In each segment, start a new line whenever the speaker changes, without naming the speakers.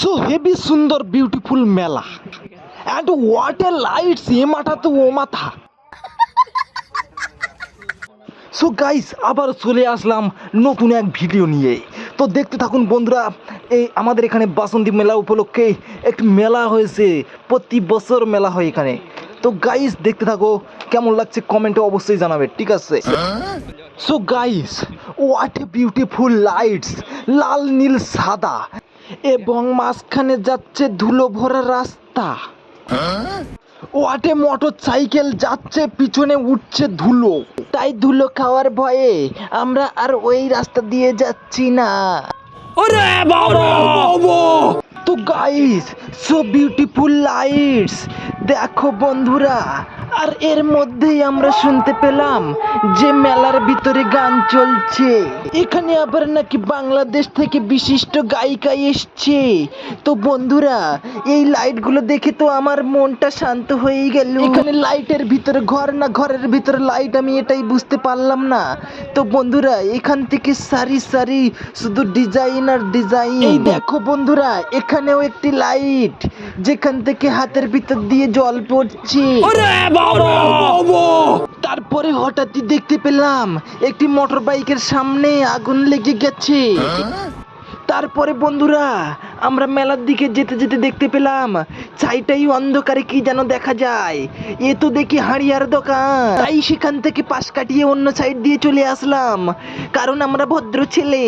So heavy সুন্দর beautiful মেলা। And what a lights এ মাথা তো ও মাথা। সো গাইস আবার চলে আসলাম নতুন এক ভিডিও নিয়ে। তো দেখতে থাকুন বন্ধুরা, এই আমাদের এখানে বাসন্তী মেলা উপলক্ষে একটি মেলা হয়েছে। প্রতি বছর মেলা হয় এখানে। তো গাইস দেখতে থাকো, কেমন লাগছে কমেন্টে অবশ্যই জানাবে, ঠিক আছে? So guys what a beautiful lights লাল, নীল, সাদা। এবং মাঝখানে যাচ্ছে ধুলো ভরা রাস্তা। ওয়াটে মোটর সাইকেল যাচ্ছে পিছনে উঠছে ধুলো। তাই ধুলো খাওয়ার ভয়ে আমরা আর ওই রাস্তা দিয়ে যাচ্ছি না। তো গাইস সো বিউটিফুল লাইটস দেখো বন্ধুরা আর এর মধ্যেই আমরা শুনতে পেলাম যে মেলার ভিতরে গান চলছে। এখানে আবার নাকি বাংলাদেশ থেকে বিশিষ্ট গায়িকা এসছে। তো বন্ধুরা, এই লাইটগুলো দেখে তো আমার মনটা শান্ত হয়ে গেল। এখানে লাইটের ভিতরে, ঘর না ঘরের ভিতরে লাইট আমি এটাই বুঝতে পারলাম না। তো বন্ধুরা, এখান থেকে সারি সারি শুধু ডিজাইন আর ডিজাইন। দেখো বন্ধুরা, এখানেও একটি লাইট। যেখান থেকে হাতের ভিতর দিয়ে জল পড়ছে। তারপরে হঠাৎই দেখতে পেলাম একটি মোটর বাইকের সামনে আগুন লেগে গেছে। তারপরে বন্ধুরা আমরা মেলার দিকে যেতে যেতে দেখতে পেলাম চাইটাই অন্ধকারে কি যেন দেখা যায়। এ তো দেখি হাড়িয়ার দোকান। তাই সেখান থেকে পাশ কাটিয়ে অন্য সাইড দিয়ে চলে আসলাম কারণ আমরা ভদ্র ছেলে।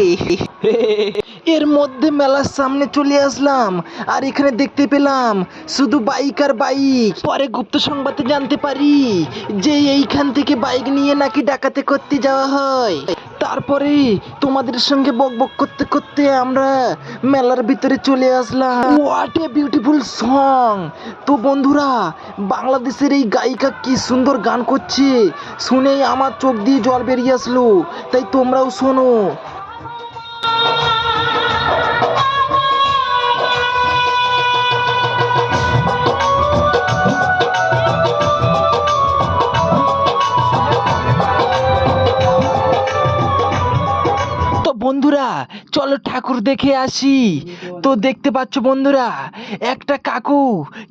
এর মধ্যে মেলার সামনে চলে আসলাম। আর এখানে দেখতে পেলাম শুধু বাইক আর বাইক। পরে গুপ্ত সংবাদে জানতে পারি যে এইখান থেকে বাইক নিয়ে নাকি ডাকাতে করতে যাওয়া হয়। তারপরে তোমাদের সঙ্গে বক বক করতে করতে আমরা মেলার ভিতরে চলে আসলাম। হোয়াট এ বিউটিফুল সং তো বন্ধুরা, বাংলাদেশের এই গায়িকা কি সুন্দর গান করছে, শুনেই আমার চোখ দিয়ে জল বেরিয়ে আসলো। তাই তোমরাও শোনো। বন্ধুরা, চলো ঠাকুর দেখে আসি। তো দেখতে পাচ্ছ বন্ধুরা, একটা কাকু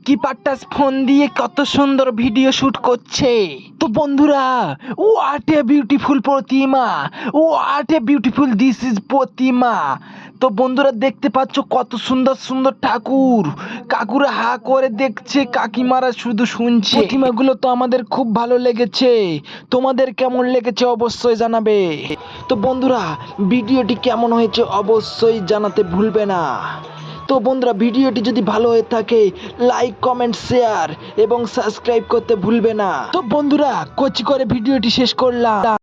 কিপারটাস ফোন দিয়ে কত সুন্দর ভিডিও শুট করছে। তো বন্ধুরা, ও আট এ বিউটিফুল প্রতিমা, ও what a beautiful this is প্রতিমা। তো বন্ধুরা, দেখতে পাচ্ছ কত সুন্দর সুন্দর ঠাকুর। কাকুরা হা করে দেখছে, কাকিমারা শুধু শুনছে। প্রতিমাগুলো তো আমাদের খুব ভালো লেগেছে। তোমাদের কেমন লেগেছে অবশ্যই জানাবে। তো বন্ধুরা, ভিডিওটি কেমন হয়েছে অবশ্যই জানাতে ভুলবে না। তো বন্ধুরা, ভিডিওটি যদি ভালো হয়ে থাকে, লাইক, কমেন্ট, শেয়ার এবং সাবস্ক্রাইব করতে ভুলবে না। তো বন্ধুরা, কচি করে ভিডিওটি শেষ করলাম।